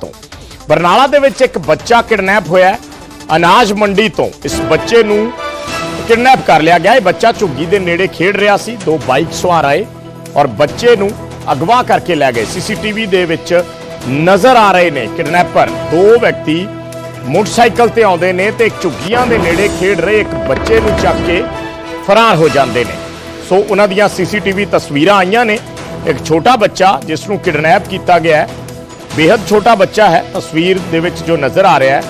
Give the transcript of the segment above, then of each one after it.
ਤੋਂ। ਬਰਨਾਲਾ ਦੇ ਵਿੱਚ ਇੱਕ ਬੱਚਾ ਕਿਡਨੈਪ ਹੋਇਆ ਅਨਾਜ ਮੰਡੀ ਤੋਂ। ਇਸ ਬੱਚੇ ਨੂੰ ਕਿਡਨੈਪ ਕਰ ਲਿਆ ਗਿਆ। ਇਹ ਬੱਚਾ ਝੁੱਗੀ ਦੇ ਨੇੜੇ ਖੇਡ ਰਿਹਾ ਸੀ। ਦੋ ਬਾਈਕ ਸਵਾਰ ਆਏ ਔਰ ਬੱਚੇ ਨੂੰ ਅਗਵਾ ਕਰਕੇ ਲੈ ਗਏ। ਸੀਸੀਟੀਵੀ ਦੇ ਵਿੱਚ ਨਜ਼ਰ ਆ ਰਹੇ ਨੇ ਕਿਡਨੈਪਰ। ਦੋ ਵਿਅਕਤੀ ਮੋਟਰਸਾਈਕਲ ਤੇ ਆਉਂਦੇ ਨੇ ਤੇ ਝੁੱਗੀਆਂ ਦੇ ਨੇੜੇ ਖੇਡ ਰਹੇ ਇੱਕ ਬੱਚੇ ਨੂੰ ਚੱਕ ਕੇ ਫਰਾਰ ਹੋ ਜਾਂਦੇ ਨੇ। ਸੋ ਉਹਨਾਂ ਦੀਆਂ ਸੀਸੀਟੀਵੀ ਤਸਵੀਰਾਂ ਆਈਆਂ ਨੇ। ਇੱਕ ਛੋਟਾ ਬੱਚਾ ਜਿਸ ਨੂੰ ਕਿਡਨੈਪ ਕੀਤਾ ਗਿਆ ਹੈ ਬੇहद ਛੋਟਾ ਬੱਚਾ ਹੈ, ਤਸਵੀਰ ਦੇ ਵਿੱਚ ਜੋ ਨਜ਼ਰ ਆ ਰਿਹਾ ਹੈ,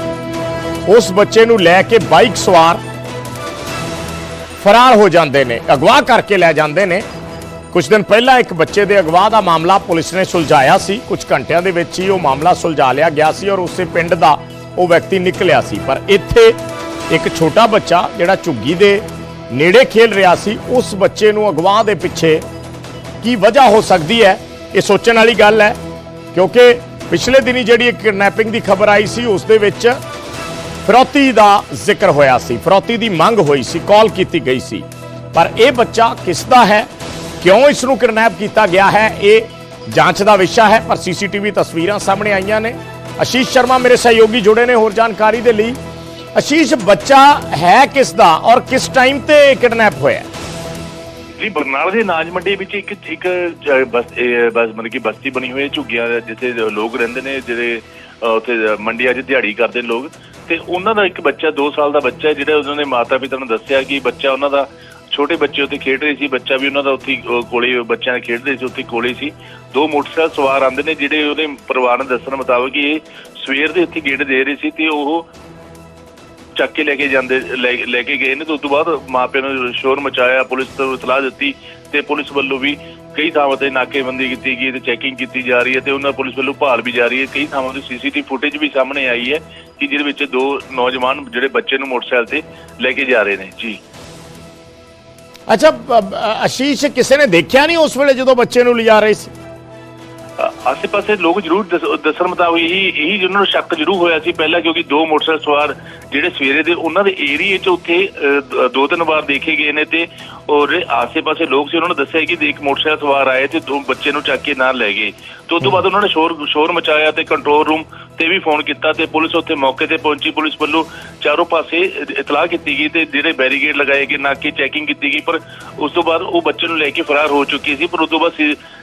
ਉਸ ਬੱਚੇ ਨੂੰ ਲੈ ਕੇ ਬਾਈਕ ਸਵਾਰ ਫਰਾਰ ਹੋ ਜਾਂਦੇ ਨੇ, ਅਗਵਾ ਕਰਕੇ ਲੈ ਜਾਂਦੇ ਨੇ। ਕੁਝ ਦਿਨ ਪਹਿਲਾਂ ਇੱਕ ਬੱਚੇ ਦੇ ਅਗਵਾ ਦਾ ਮਾਮਲਾ ਪੁਲਿਸ ਨੇ ਸੁਲਝਾਇਆ ਸੀ, ਕੁਝ ਘੰਟਿਆਂ ਦੇ ਵਿੱਚ ਹੀ ਉਹ ਮਾਮਲਾ ਸੁਲਝਾ ਲਿਆ ਗਿਆ ਸੀ ਔਰ ਉਸੇ ਪਿੰਡ ਦਾ ਉਹ ਵਿਅਕਤੀ ਨਿਕਲਿਆ ਸੀ। ਪਰ ਇੱਥੇ ਇੱਕ ਛੋਟਾ ਬੱਚਾ ਜਿਹੜਾ ਝੁੱਗੀ ਦੇ ਨੇੜੇ ਖੇਲ ਰਿਹਾ ਸੀ, ਉਸ ਬੱਚੇ ਨੂੰ ਅਗਵਾ ਦੇ ਪਿੱਛੇ ਕੀ ਵਜ੍ਹਾ ਹੋ ਸਕਦੀ ਹੈ, ਇਹ ਸੋਚਣ ਵਾਲੀ ਗੱਲ ਹੈ, ਕਿਉਂਕਿ ਪਿਛਲੇ ਦਿਨੀ ਜਿਹੜੀ ਇੱਕ ਕਿਡਨੈਪਿੰਗ ਦੀ ਖਬਰ ਆਈ ਸੀ, ਉਸ ਦੇ ਵਿੱਚ ਫਰੋਤੀ ਦਾ ਜ਼ਿਕਰ ਹੋਇਆ ਸੀ। ਫਰੋਤੀ ਦੀ ਮੰਗ ਹੋਈ ਸੀ, ਕਾਲ ਕੀਤੀ ਗਈ ਸੀ। ਪਰ ਇਹ ਬੱਚਾ ਕਿਸ ਦਾ ਹੈ? ਕਿਉਂ ਇਸ ਨੂੰ ਕਿਡਨੈਪ ਕੀਤਾ ਗਿਆ ਹੈ? ਇਹ ਜਾਂਚ ਦਾ ਵਿਸ਼ਾ ਹੈ, ਪਰ ਸੀਸੀਟੀਵੀ ਤਸਵੀਰਾਂ ਸਾਹਮਣੇ ਆਈਆਂ ਨੇ। ਆਸ਼ੀਸ਼ ਸ਼ਰਮਾ ਮੇਰੇ ਸਹਿਯੋਗੀ ਜੁੜੇ ਨੇ ਹੋਰ ਜਾਣਕਾਰੀ ਦੇ ਲਈ। ਅਸ਼ੀਸ਼, ਬੱਚਾ ਹੈ ਕਿਸ ਦਾ ਔਰ ਕਿਸ ਟਾਈਮ ਤੇ ਕਿਡਨੈਪ ਹੋਇਆ? ਜੀ ਬਰਨਾਲਾ ਦੇ ਅਨਾਜ ਮੰਡੀ ਵਿੱਚ ਇੱਕ ਇੱਕ ਬਸ ਬਸ ਮਤਲਬ ਕਿ ਬਸਤੀ ਬਣੀ ਹੋਈ ਹੈ ਝੁੱਗੀਆਂ ਜਿੱਥੇ ਲੋਕ ਰਹਿੰਦੇ ਨੇ, ਜਿਹੜੇ ਉੱਥੇ ਮੰਡੀਆਂ 'ਚ ਦਿਹਾੜੀ ਕਰਦੇ ਲੋਕ। ਤੇ ਉਹਨਾਂ ਦਾ ਇੱਕ ਬੱਚਾ 2 ਸਾਲ ਦਾ ਬੱਚਾ ਜਿਹੜਾ ਉਹਨਾਂ ਨੇ ਮਾਤਾ ਪਿਤਾ ਨੂੰ ਦੱਸਿਆ ਕਿ ਬੱਚਾ ਉਹਨਾਂ ਦਾ, ਛੋਟੇ ਬੱਚੇ ਉੱਥੇ ਖੇਡ ਰਹੇ ਸੀ, ਬੱਚਾ ਵੀ ਉਹਨਾਂ ਦਾ ਉੱਥੇ ਕੋਲੇ ਬੱਚਿਆਂ ਨਾਲ ਖੇਡਦੇ ਸੀ, ਉੱਥੇ ਕੋਲੇ ਸੀ। ਦੋ ਮੋਟਰਸਾਈਕਲ ਸਵਾਰ ਆਂਦੇ ਨੇ, ਜਿਹੜੇ ਉਹਦੇ ਪਰਿਵਾਰ ਨੇ ਦੱਸਣ ਮੁਤਾਬਕ ਇਹ ਸਵੇਰ ਦੇ ਉੱਥੇ ਗੇੜ ਦੇ ਰਹੇ ਸੀ ਤੇ ਉਹ ਚੱਕ ਕੇ ਲੈ ਕੇ ਜਾਂਦੇ, ਲੈ ਕੇ ਗਏ ਨੇ ਤੇ ਉਸ ਤੋਂ ਬਾਅਦ ਮਾਪਿਆਂ ਨੇ ਸ਼ੋਰ ਮਚਾਇਆ, ਪੁਲਿਸ ਤੋਂ ਇਤਲਾਹ ਦਿੱਤੀ ਤੇ ਪੁਲਿਸ ਵੱਲੋਂ ਵੀ ਕਈ ਥਾਵਾਂ ਤੇ ਨਾਕੇਬੰਦੀ ਕੀਤੀ ਗਈ ਤੇ ਚੈਕਿੰਗ ਕੀਤੀ ਜਾ ਰਹੀ ਹੈ ਤੇ ਉਹਨਾਂ ਪੁਲਿਸ ਵੱਲੋਂ ਭਾਲ ਵੀ ਜਾਰੀ ਹੈ। ਕਈ ਥਾਵਾਂ ਤੇ ਸੀਸੀਟੀਵੀ ਫੁਟੇਜ ਵੀ ਸਾਹਮਣੇ ਆਈ ਹੈ ਕਿ ਜਿਹਦੇ ਵਿੱਚ ਦੋ ਨੌਜਵਾਨ ਜਿਹੜੇ ਬੱਚੇ ਨੂੰ ਮੋਟਰਸਾਈਕਲ ਤੇ ਲੈ ਕੇ ਜਾ ਰਹੇ ਨੇ। ਜੀ। ਅੱਛਾ ਅਸ਼ੀਸ਼ ਕਿਸੇ ਨੇ ਦੇਖਿਆ ਨਹੀਂ ਉਸ ਵੇਲੇ ਜਦੋਂ ਬੱਚੇ ਨੂੰ ਲਿਜਾ ਰਹੇ ਸੀ? ਆਸੇ-ਪਾਸੇ ਲੋਕ ਜ਼ਰੂਰ ਦੱਸਣ ਮੁਤਾਬਕ ਇਹੀ ਇਹੀ ਜਿਹਨਾਂ ਨੂੰ ਸ਼ੱਕ ਜ਼ਰੂਰ ਹੋਇਆ ਸੀ ਪਹਿਲਾਂ, ਕਿਉਂਕਿ ਦੋ ਮੋਟਰਸਾਈਕਲ ਸਵਾਰ ਜਿਹੜੇ ਸਵੇਰੇ ਦੇ, ਉਹਨਾਂ ਦੇ ਏਰੀਏ 'ਚ ਉੱਥੇ ਦੋ ਤਿੰਨ ਵਾਰ ਦੇਖੇ ਗਏ ਨੇ ਤੇ ਔਰ ਆਸੇ-ਪਾਸੇ ਲੋਕ ਸੀ, ਉਹਨਾਂ ਨੇ ਦੱਸਿਆ ਕਿ ਇੱਕ ਮੋਟਰਸਾਈਕਲ ਸਵਾਰ ਆਏ ਤੇ ਦੋ ਬੱਚੇ ਨੂੰ ਚੱਕ ਕੇ ਨਾਲ ਲੈ ਗਏ। ਤੇ ਉਸ ਤੋਂ ਬਾਅਦ ਉਹਨਾਂ ਨੇ ਸ਼ੋਰ ਸ਼ੋਰ ਮਚਾਇਆ ਤੇ ਕੰਟਰੋਲ ਰੂਮ ਤੇ ਵੀ ਫੋਨ ਕੀਤਾ ਤੇ ਪੁਲਿਸ ਉੱਥੇ ਮੌਕੇ ਤੇ ਪਹੁੰਚੀ। ਪੁਲਿਸ ਵੱਲੋਂ ਚਾਰੋਂ ਪਾਸੇ ਇਤਲਾਹ ਕੀਤੀ ਗਈ ਤੇ ਜਿਹੜੇ ਬੈਰੀਕੇਡ ਲਗਾਏ ਗਏ ਨਾਕੇ ਚੈਕਿੰਗ ਕੀਤੀ ਗਈ, ਪਰ ਉਸ ਤੋਂ ਬਾਅਦ ਉਹ ਬੱਚੇ ਨੂੰ ਲੈ ਕੇ ਫਰਾਰ ਹੋ ਚੁੱਕੀ ਸੀ। ਪਰ ਉਸ ਤੋਂ ਬਾਅਦ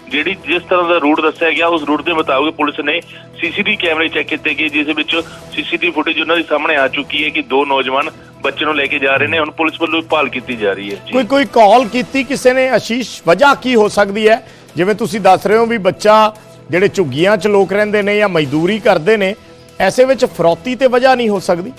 ਜਿਹੜੀ ਜਿਸ ਤਰ੍ਹਾਂ ਦਾ ਰੂਟ ਦੱਸਿਆ ਗਿਆ, ਉਸ ਰੂਟ ਦੇ ਮੁਤਾਬਕ ਪੁਲਿਸ ਨੇ ਸੀਸੀਟੀਵੀ ਕੈਮਰੇ ਚੈੱਕ ਕੀਤੇ ਗਏ, ਜਿਸ ਵਿੱਚ ਸੀਸੀਟੀਵੀ ਫੁਟੇਜ ਉਹਨਾਂ ਦੇ ਸਾਹਮਣੇ ਆ ਚੁੱਕੀ ਹੈ ਕਿ ਦੋ ਨੌਜਵਾਨ ਬੱਚੇ ਨੂੰ ਲੈ ਕੇ ਜਾ ਰਹੇ ਨੇ। ਹੁਣ ਪੁਲਿਸ ਵੱਲੋਂ ਭਾਲ ਕੀਤੀ ਜਾ ਰਹੀ ਹੈ। ਕੋਈ ਕੋਈ ਕਾਲ ਕੀਤੀ ਕਿਸੇ ਨੇ? ਅਸ਼ੀਸ਼, ਵਜ੍ਹਾ ਕੀ ਹੋ ਸਕਦੀ ਹੈ? ਜਿਵੇਂ ਤੁਸੀਂ ਦੱਸ ਰਹੇ ਹੋ ਵੀ ਬੱਚਾ ਜਿਹੜੇ ਝੁੱਗੀਆਂ 'ਚ ਲੋਕ ਰਹਿੰਦੇ ਨੇ ਜਾਂ ਮਜ਼ਦੂਰੀ ਕਰਦੇ ਨੇ, ਐਸੇ ਵਿੱਚ ਫਰੌਤੀ ਤੇ ਵਜ੍ਹਾ ਨਹੀਂ ਹੋ ਸਕਦੀ?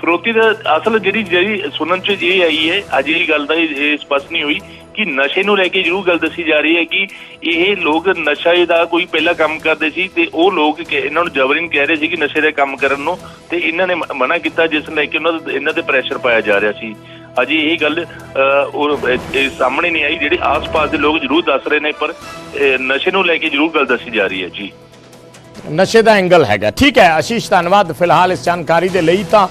ਫਰੋਤੀ ਦਾ ਅਸਲ ਜਿਹੜੀ ਜਿਹੜੀ ਸੁਣਨ ਚ ਇਹ ਆਈ ਹੈ, ਅੱਜ ਇਹ ਗੱਲ ਦਾ ਇਹ ਸਪਸ਼ਟ ਨਹੀਂ ਹੋਈ ਕਿ ਨਸ਼ੇ ਨੂੰ ਲੈ ਕੇ ਜ਼ਰੂਰ ਗੱਲ ਦੱਸੀ ਜਾ ਰਹੀ ਹੈ ਕਿ ਇਹ ਲੋਕ ਨਸ਼ੇ ਦਾ ਕੋਈ ਪਹਿਲਾ ਕੰਮ ਕਰਦੇ ਸੀ ਤੇ ਉਹ ਲੋਕ ਇਹਨਾਂ ਨੂੰ ਜਬਰਨ ਕਹਿ ਰਹੇ ਸੀ ਕਿ ਨਸ਼ੇ ਦਾ ਕੰਮ ਕਰਨ ਨੂੰ ਤੇ ਇਹਨਾਂ ਨੇ ਮਨਾ ਕੀਤਾ ਜਿਸ ਲੈ ਕੇ ਉਹਨਾਂ ਦੇ, ਇਹਨਾਂ ਤੇ ਪ੍ਰੈਸ਼ਰ ਪਾਇਆ ਜਾ ਰਿਹਾ ਸੀ। ਅਜੇ ਇਹ ਗੱਲ ਉਹ ਸਾਹਮਣੇ ਨਹੀਂ ਆਈ, ਜਿਹੜੀ ਆਸ-ਪਾਸ ਦੇ ਲੋਕ ਜ਼ਰੂਰ ਦੱਸ ਰਹੇ ਨੇ, ਪਰ ਨਸ਼ੇ ਨੂੰ ਲੈ ਕੇ ਜ਼ਰੂਰ ਗੱਲ ਦੱਸੀ ਜਾ ਰਹੀ ਹੈ, ਜੀ। ਨਸ਼ੇ ਦਾ ਐਂਗਲ ਹੈਗਾ। ਠੀਕ ਹੈ ਆਸ਼ੀਸ਼ ਧੰਨਵਾਦ। ਫਿਲਹਾਲ ਇਸ ਜਾਣਕਾਰੀ ਦੇ ਲਈ ਤਾਂ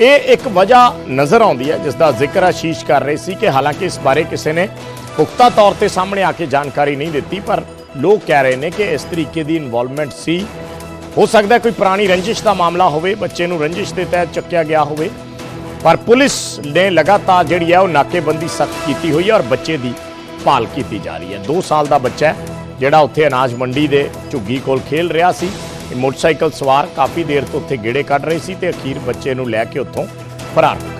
ਇਹ ਇੱਕ ਵਜ੍ਹਾ ਨਜ਼ਰ ਆਉਂਦੀ ਹੈ ਜਿਸ ਦਾ ਜ਼ਿਕਰ ਆਸ਼ੀਸ਼ ਕਰ ਰਹੇ ਸੀ ਕਿ ਹਾਲਾਂਕਿ ਇਸ ਬਾਰੇ ਕਿਸੇ ਨੇ ਪੁਖਤਾ ਤੌਰ ਤੇ ਸਾਹਮਣੇ ਆ ਕੇ ਜਾਣਕਾਰੀ ਨਹੀਂ ਦਿੱਤੀ, ਪਰ ਲੋਕ ਕਹਿ ਰਹੇ ਨੇ ਕਿ ਇਸ ਤਰੀਕੇ ਦੀ ਇਨਵੋਲਵਮੈਂਟ ਸੀ। ਹੋ ਸਕਦਾ ਕੋਈ ਪੁਰਾਣੀ ਰੰਜਿਸ਼ ਦਾ ਮਾਮਲਾ ਹੋਵੇ, ਬੱਚੇ ਨੂੰ ਰੰਜਿਸ਼ ਦੇ ਤਹਿਤ ਚੱਕਿਆ ਗਿਆ ਹੋਵੇ। ਪਰ ਪੁਲਿਸ ਨੇ ਲਗਾਤਾਰ ਜਿਹੜੀ ਹੈ ਉਹ ਨਾਕੇਬੰਦੀ ਸਖਤ ਕੀਤੀ ਹੋਈ ਹੈ ਔਰ ਬੱਚੇ ਦੀ ਭਾਲ ਕੀਤੀ ਜਾ ਰਹੀ ਹੈ। 2 ਸਾਲ ਦਾ ਬੱਚਾ ਜਿਹੜਾ ਉੱਥੇ ਅਨਾਜ ਮੰਡੀ ਦੇ ਝੁੱਗੀ ਕੋਲ ਖੇਲ ਰਿਹਾ ਸੀ। ਮੋਟਰਸਾਈਕਲ ਸਵਾਰ ਕਾਫੀ ਦੇਰ ਤੋਂ ਉੱਥੇ ਗੇੜੇ ਕੱਢ ਰਹੇ ਸੀ ਤੇ ਅਖੀਰ ਬੱਚੇ ਨੂੰ ਲੈ ਕੇ ਉੱਥੋਂ ਫਰਾਰ ਹੋ